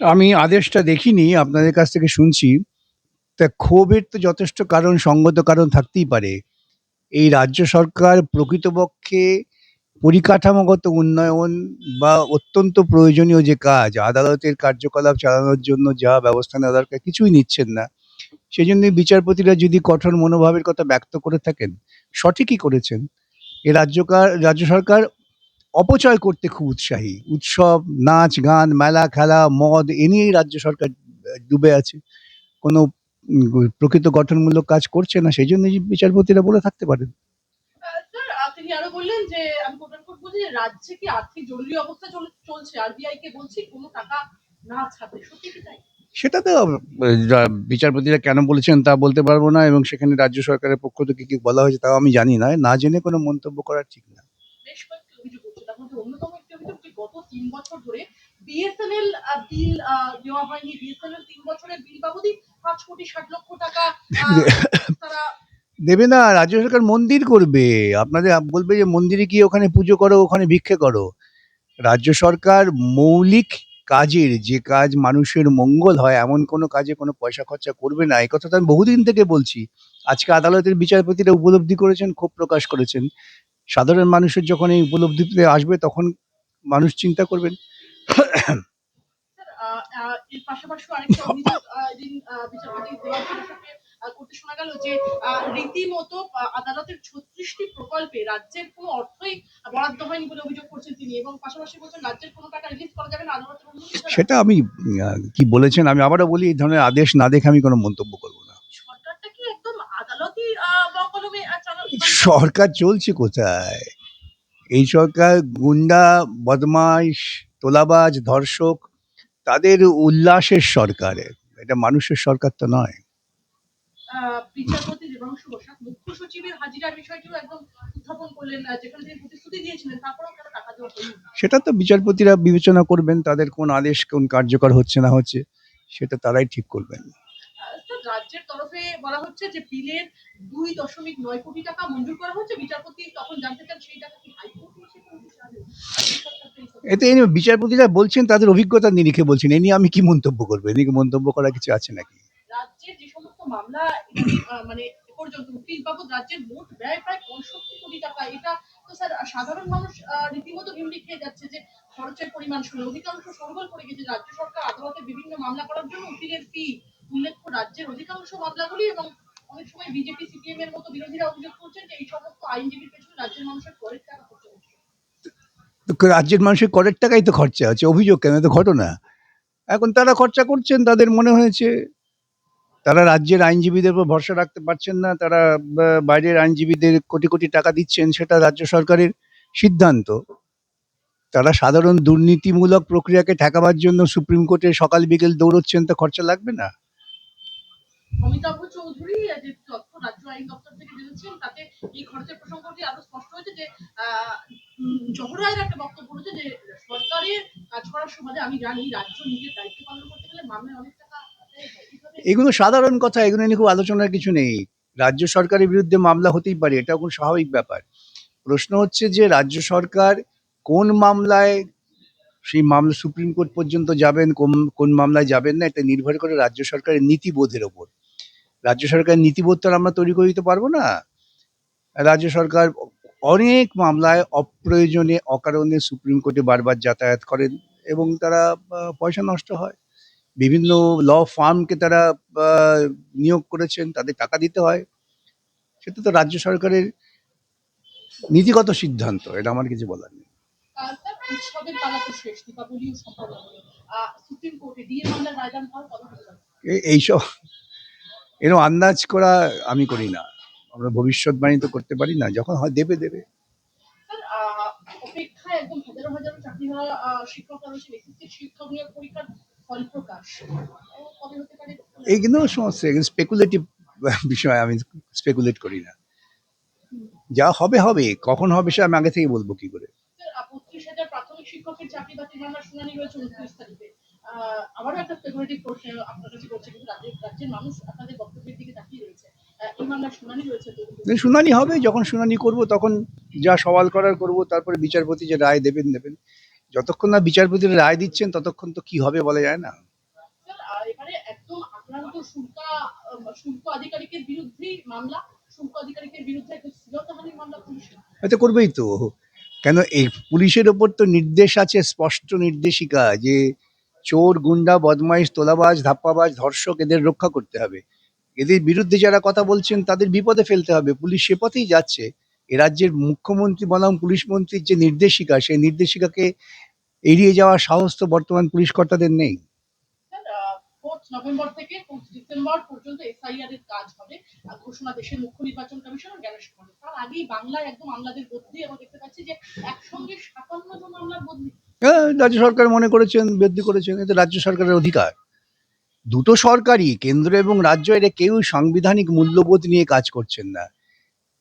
আমি আদেশটা দেখিনি, আপনাদের কাছ থেকে শুনছি। তা ক্ষোভের তো যথেষ্ট কারণ, সঙ্গত কারণ থাকতেই পারে। এই রাজ্য সরকার প্রকৃতপক্ষে পরিকাঠামোগত উন্নয়ন বা অত্যন্ত প্রয়োজনীয় যে কাজ, আদালতের কার্যকলাপ চালানোর জন্য যা ব্যবস্থা নেওয়া দরকার, কিছুই নিচ্ছেন না। সেই জন্য বিচারপতিরা যদি কঠোর মনোভাবের কথা ব্যক্ত করে থাকেন, সঠিকই করেছেন। এ রাজ্যকার, রাজ্য সরকার অপচয় করতে খুব উৎসাহী। উৎসব নাচ গান মেলা খেলা মদ এ নিয়েই রাজ্য সরকার ডুবে আছে। কোনো প্রকৃত গঠনমূলক কাজ করছে না সেই জন্য বিচারপতিরা বলে থাকতে পারেন। আহ, স্যার আহ, তিনি আরও বললেন যে আমি কোট কোট বলছি যে রাজ্যে কি আর্থিক জরুরি অবস্থা চলছে? আরবিআই কে বলছি কোনো টাকা না ছাড়তে সত্যি কি তাই? সেটা তো বিচারপতিরা কেন বলেছেন তা বলতে পারব না এবং সেখানে রাজ্য সরকারের পক্ষ থেকে কি বলা হয়েছে তাও আমি জানি না। না জেনে কোনো মন্তব্য করা ঠিক না। তার মধ্যে অন্যতম একটি অভিযোগ যে গত তিন বছর ধরে বিএসএনএল বিল দেওয়া হয়নি। বিএসএনএল তিন বছরের বিল বাবদই পাঁচ কোটি ষাট লক্ষ টাকা তারা দেবে না রাজ্য সরকার মন্দির করবে। আপনাদের বলবে যে মন্দিরে গিয়ে ওখানে পুজো করো ওখানে ভিক্ষে করো। রাজ্য সরকার মৌলিক কাজের যে কাজ মানুষের মঙ্গল হয় এমন কোনো কাজে কোনো পয়সা খরচা করবে না। এই কথা তো আমি বহুদিন থেকে বলছি। আজকে আদালতের বিচারপতিরা উপলব্ধি করেছেন ক্ষোভ প্রকাশ করেছেন। সাধারণ মানুষের যখন এই উপলব্ধিতে আসবে তখন মানুষ চিন্তা করবেন। স্যার, আহ, আহ, এর পাশাপাশি আরেকটা অভিযোগ আহ, এদিন আহ, বিচারপতি দেওয়ান করতে শোনা গেল যে রীতিমতো আদালতের ছত্রিশটি প্রকল্পে রাজ্যের কোনো অর্থই বরাদ্দ হয়নি বলে অভিযোগ করছেন তিনি এবং পাশাপাশি বলছেন রাজ্যের কোনো টাকা রিলিজ করা যাবে না আদালতের সেটা আমি কি বলেছেন আমি আবারও বলি এই ধরনের আদেশ না দেখে আমি কোনো মন্তব্য করব না সরকারটা কি একদম আদালতি আহ, বকলমে আহ, চালা- সরকার চলছে কোথায়? এই সরকার গুন্ডা বদমাইশ তোলাবাজ ধর্ষক তাদের উল্লাসের সরকার। এটা মানুষের সরকার তো নয়। বিচারপতি দেবাংশু বসাক মুখ্য সচিবের হাজিরার বিষয়টিও একদম উত্থাপন করলেন যেখানে তিনি প্রতিশ্রুতি দিয়েছিলেন তারপরেও কেন টাকা দেওয়া সেটা তো বিচারপতিরা বিবেচনা করবেন তাদের কোন আদেশ কোন কার্যকর হচ্ছে না হচ্ছে সেটা তারাই ঠিক করবেন। রাজ্যের তরফে বলা হচ্ছে যে বিলের দুই দশমিক নয় কোটি টাকা মঞ্জুর করা হচ্ছে বিচারপতি তখন জানতে চান সেই টাকা কি হাইকোর্ট এতে বিচারপতিরা বলছেন তাদের অভিজ্ঞতার নিরিখে বলছেন এ নিয়ে আমি কি মন্তব্য করব? এদিকে মন্তব্য করার কিছু আছে নাকি? রাজ্যের যে সমস্ত মামলা মানে পর্যন্ত উকিল বাবদ রাজ্যের মোট ব্যয় প্রায় পঁয়ষট্টি কোটি টাকা। এটা তো স্যার সাধারণ মানুষ রীতিমতো হিমড়ি খেয়ে যাচ্ছে যে খরচের পরিমাণ শুনে। অধিকাংশ সরগোল করে গেছে। রাজ্য সরকার আদালতে বিভিন্ন মামলা করার জন্য উকিলের ফি উল্লেখ্য রাজ্যের অধিকাংশ মামলাগুলি এবং অনেক সময় বিজেপি, সিপিএম এর মতো বিরোধীরা অভিযোগ করছেন যে এই সমস্ত আইনজীবীর পেছনে রাজ্যের মানুষের করের টাকা খরচ হচ্ছে। রাজ্যের মানুষের করের টাকাই তো খরচা হচ্ছে অভিযোগ কেন? তো ঘটনা। এখন তারা খরচা করছেন, তাদের মনে হয়েছে। তারা রাজ্যের আইনজীবীদের উপর ভরসা রাখতে পারছেন না, তারা বাইরের আইনজীবীদের কোটি কোটি টাকা দিচ্ছেন, সেটা রাজ্য সরকারের সিদ্ধান্ত। তারা সাধারণ দুর্নীতিমূলক প্রক্রিয়াকে ঠেকাবার জন্য সুপ্রিম কোর্টে সকাল বিকেল দৌড়চ্ছেন, তো খরচা লাগবে না? অমিতাভ চৌধুরী যে তথ্য রাজ্য আইন দপ্তর থেকে দিয়েছেন তাতে এই খরচের প্রসঙ্গটি আরও স্পষ্ট হয়েছে যে আহ, উম, জহর রায়ের একটা বক্তব্য রয়েছে যে সরকারের কাজ করার সময় আমি জানি রাজ্য নিজের দায়িত্ব পালন করতে গেলে মামলায় অনেক টাকা এগুলো সাধারণ কথা এগুলো নিয়ে খুব আলোচনার কিছু নেই। রাজ্য সরকারের বিরুদ্ধে মামলা হতেই পারে এটা খুব স্বাভাবিক ব্যাপার। প্রশ্ন হচ্ছে যে রাজ্য সরকার কোন মামলায় সেই মামলা সুপ্রিম কোর্ট পর্যন্ত যাবেন কোন কোন মামলায় যাবেন না এটা নির্ভর করে রাজ্য সরকারের নীতিবোধের ওপর। রাজ্য সরকারের নীতিবোধ তো আমরা তৈরি করে দিতে পারব না। রাজ্য সরকার অনেক মামলায় অপ্রয়োজনে অকারণে সুপ্রিম কোর্টে বারবার যাতায়াত করেন এবং তারা পয়সা নষ্ট হয়। বিভিন্ন ল ফার্মকে তারা নিয়োগ করেছেন তাদের টাকা দিতে হয়। সেটা তো রাজ্য সরকারের নীতিগত সিদ্ধান্ত এটা আমার কিছু বলার নেই। এ- এইসব এরকম আন্দাজ করা আমি করি না। আমরা ভবিষ্যৎবাণী তো করতে পারি না যখন হয় দেবে দেবে। এইগুলো সমস্যা এগুলো স্পেকুলেটিভ বিষয় আমি স্পেকুলেট করি না। যা হবে হবে কখন হবে সে আমি আগে থেকে বলব কি করে। প্রাথমিক শিক্ষকের চাকরি বাতিল মামলার শুনানি রয়েছে উনত্রিশ তারিখে। আবারও একটা স্পেকুলেটিভ প্রশ্ন আপনার কাছে করছে কিন্তু রাজ্যের মানুষ আপনাদের বক্তব্যের দিকে তাকিয়ে রয়েছে। এই মামলার শুনানি রয়েছে শুনানি হবে যখন শুনানি করব তখন যা সওয়াল করার করব তারপরে বিচারপতি যে রায় দেবেন দেবেন। যতক্ষণ না বিচারপতির রায় দিচ্ছেন ততক্ষণ তো কি হবে বলা যায় না। এবারে একদম আক্রান্ত শুল্ক শুল্ক আধিকারিকের বিরুদ্ধেই মামলা শুল্ক আধিকারিকের বিরুদ্ধে শ্লীলতাহানির মামলা পুলিশের হয়তো করবেই তো। কেন এই পুলিশের ওপর তো নির্দেশ আছে স্পষ্ট নির্দেশিকা যে চোর, গুন্ডা, বদমাইশ, তোলাবাজ, ধাপ্পাবাজ, ধর্ষক এদের রক্ষা করতে হবে। এদের বিরুদ্ধে যারা কথা বলছেন, তাদের বিপদে ফেলতে হবে। পুলিশ সে পথেই যাচ্ছে। এ রাজ্যের মুখ্যমন্ত্রী বনাম পুলিশ মন্ত্রীর যে নির্দেশিকা, সেই নির্দেশিকাকে এড়িয়ে যাওয়ার সাহস তো বর্তমান পুলিশ কর্তাদের নেই। নভেম্বর থেকে ডিসেম্বর পর্যন্ত এসআইআর এর কাজ হবে। ঘোষণা দেশের মুখ্য নির্বাচন কমিশনার তার আগেই একদম আমলাদের বদলি দেখতে পাচ্ছি যে একসঙ্গে সাতান্ন জন বদলি। হ্যাঁ, রাজ্য সরকার মনে করেছেন বৃদ্ধি করেছেন এতে রাজ্য সরকারের অধিকার। দুটো সরকারই কেন্দ্র এবং রাজ্য এরা কেউ সাংবিধানিক মূল্যবোধ নিয়ে কাজ করছেন না।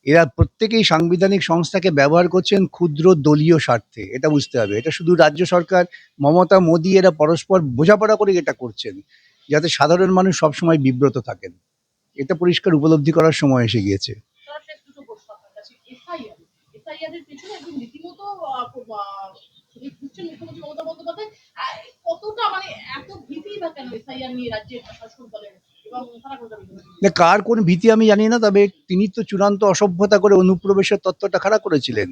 এরা প্রত্যেকেই সাংবিধানিক সংস্থাকে ব্যবহার করছেন ক্ষুদ্র দলীয় স্বার্থে এটা বুঝতে হবে। এটা শুধু রাজ্য সরকার মমতা মোদী এরা পরস্পর বোঝাপড়া করে এটা করছেন যাতে সাধারণ মানুষ সবসময় বিব্রত থাকেন। এটা পরিষ্কার উপলব্ধি করার সময় এসে গিয়েছে। এসআইআর এর পেছনে একদম রীতিমতো মুখ্যমন্ত্রী মমতা বন্দ্যোপাধ্যায়? কতটা মানে এত ভীতি বা কেন নিয়ে রাজ্যের দলের কার কোন ভীতি আমি জানি না, তবে তিনি তো চূড়ান্ত অসভ্যতা করে অনুপ্রবেশের তত্ত্বটা খাড়া করেছিলেন।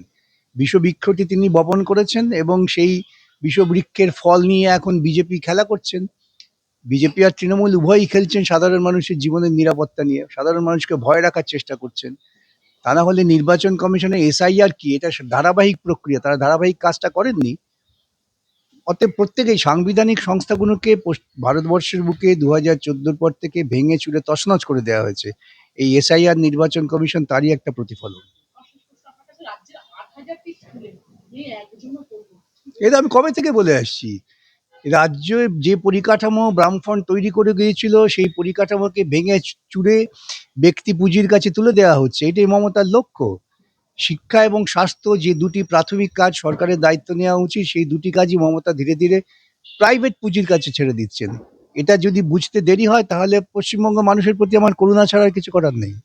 বিষবৃক্ষটি তিনি বপন করেছেন এবং সেই বিষবৃক্ষের ফল নিয়ে এখন বিজেপি খেলা করছেন। বিজেপি আর তৃণমূল উভয়ই খেলছেন সাধারণ মানুষের জীবনের নিরাপত্তা নিয়ে। সাধারণ মানুষকে ভয় রাখার চেষ্টা করছেন। তা না হলে নির্বাচন কমিশনের এসআইআর কি? এটা ধারাবাহিক প্রক্রিয়া। তারা ধারাবাহিক কাজটা করেননি। অতএব প্রত্যেকেই সাংবিধানিক সংস্থাগুলোকে ভারতবর্ষের বুকে দু হাজার চোদ্দোর পর থেকে ভেঙে চুরে তছনছ করে দেওয়া হয়েছে। এই এসআইআর নির্বাচন কমিশন তারই একটা প্রতিফলন। এটা আমি কবে থেকে বলে আসছি? রাজ্য যে পরিকাঠামো ব্রাহ্মণ তৈরি করে গিয়েছিল, সেই পরিকাঠামোকে ভেঙে চুড়ে ব্যক্তি পুঁজির কাছে তুলে দেওয়া হচ্ছে। এটাই মমতার লক্ষ্য। শিক্ষা এবং স্বাস্থ্য যে দুটি প্রাথমিক কাজ সরকারের দায়িত্ব নেওয়া উচিত, সেই দুটি কাজই মমতা ধীরে ধীরে প্রাইভেট পুঁজির কাছে ছেড়ে দিচ্ছেন। এটা যদি বুঝতে দেরি হয়, তাহলে পশ্চিমবঙ্গ মানুষের প্রতি আমার করুণা ছাড়ার কিছু করার নেই।